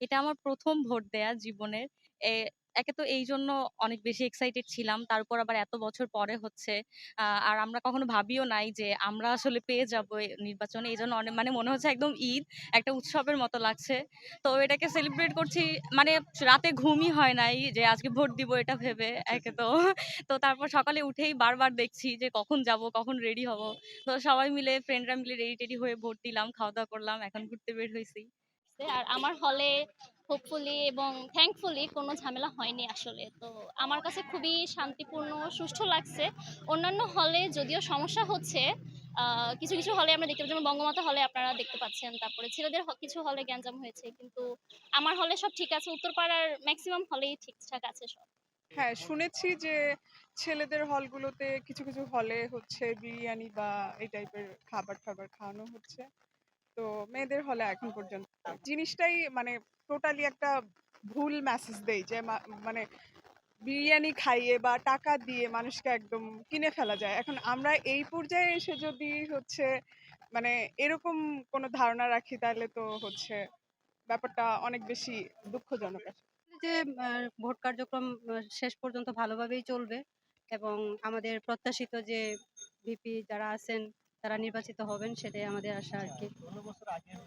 এটা আমার প্রথম ভোট দেয়া জীবনের। একে তো এই জন্য অনেক বেশি এক্সাইটেড ছিলাম। তারপর আবার এত বছর পরে হচ্ছে। আর আমরা কখনো ভাবিও নাই যে আমরা আসলে পেয়ে যাব নির্বাচনে। এজন্য অনে মানে মনে হচ্ছে একদম ঈদ, একটা উৎসবের মতো লাগছে। তো এটাকে সেলিব্রেট করছি মানে রাতে ঘুমই হয় নাই যে আজকে ভোট দিব এটা ভেবে একে তো। তো তারপর সকালে উঠেই বারবার দেখছি যে কখন যাব, কখন রেডি হব। তো সবাই মিলে ফ্রেন্ডরা মিলে রেডি-টেডি হয়ে ভোট দিলাম, খাওয়া-দাওয়া করলাম। এখন ঘুরতে বের হইছি। আর আমার হলে হোপফুলি এবং থ্যাঙ্কফুলি কোনো ঝামেলা হয়নি আসলে। তো আমার কাছে খুবই শান্তিপূর্ণ, সুষ্ঠু লাগছে। অন্যান্য হলে যদিও সমস্যা হচ্ছে, কিছু, কিছু হলে আমরা দেখতে পাচ্ছি যেমন বঙ্গমাতা হলে আপনারা দেখতে পাচ্ছেন। তারপরে ছেলেদের কিছু হলে গ্যাঞ্জাম হয়েছে। কিন্তু আমার হলে সব ঠিক আছে। উত্তরপাড়ার ম্যাক্সিমাম হলেই ঠিকঠাক আছে সব। হ্যাঁ, শুনেছি যে ছেলেদের হলগুলোতে কিছু, কিছু হলে হচ্ছে বিরিয়ানি বা এই টাইপের খাবার-টাবার খাওয়ানো হচ্ছে। তো মেয়েদের হলে এখন পর্যন্ত জিনিসটাই মানে টোটালি একটা ভুল মেসেজ দেয় যে মানে বিরিয়ানি খাইয়ে বা টাকা দিয়ে মানুষকে একদম কিনে ফেলা যায়। এখন আমরা এই পর্যায়ে এসে যদি হচ্ছে মানে এরকম কোনো ধারণা রাখি তাহলে তো হচ্ছে ব্যাপারটা অনেক বেশি দুঃখজনক যে ভোট কার্যক্রম শেষ পর্যন্ত ভালোভাবেই চলবে এবং আমাদের প্রত্যাশিত যে ভিপি যারা আছেন তারা নির্বাচিত হবেন সেটাই আমাদের আশা আরকি। ১৬